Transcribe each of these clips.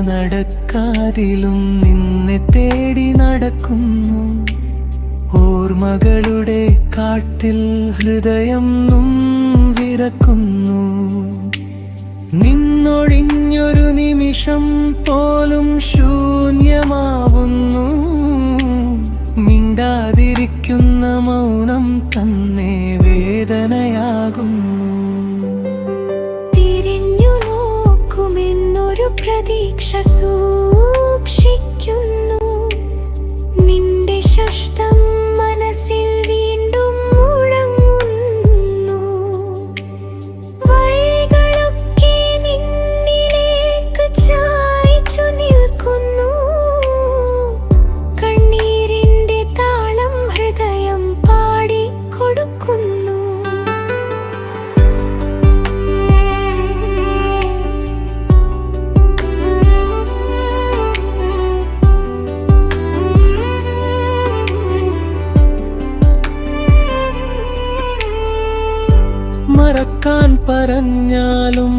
നടക്കാതിലും നിന്നെ തേടി നടക്കുന്നു. ഓർമ്മകളുടെ കാട്ടിൽ ഹൃദയം വിറക്കുന്നു. നിന്നൊഴിഞ്ഞൊരു നിമിഷം പോലും ശൂന്യമാവുന്നു. മിണ്ടാതിരിക്കുന്ന മൗനം തന്നെ വേദനയാകുന്നു. प्रतीक्षसु। മറക്കാൻ പറഞ്ഞാലും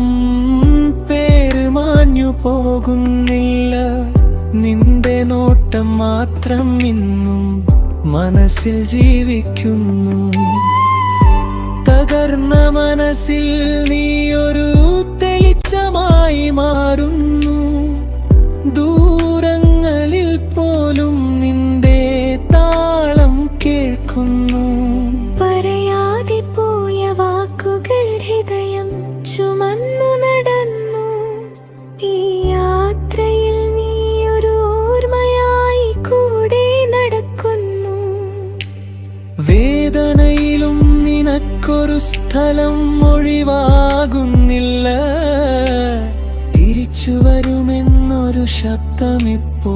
പേര് മാഞ്ഞു പോകുന്നില്ല. നിന്റെ നോട്ടം മാത്രം ഇന്നും മനസ്സിൽ ജീവിക്കുന്നു. തകർന്ന മനസ്സിൽ നീയൊരു നിനക്കൊരു സ്ഥലം ഒഴിവാകുന്നില്ല. തിരിച്ചു വരുമെന്നൊരു ശബ്ദമെത്തി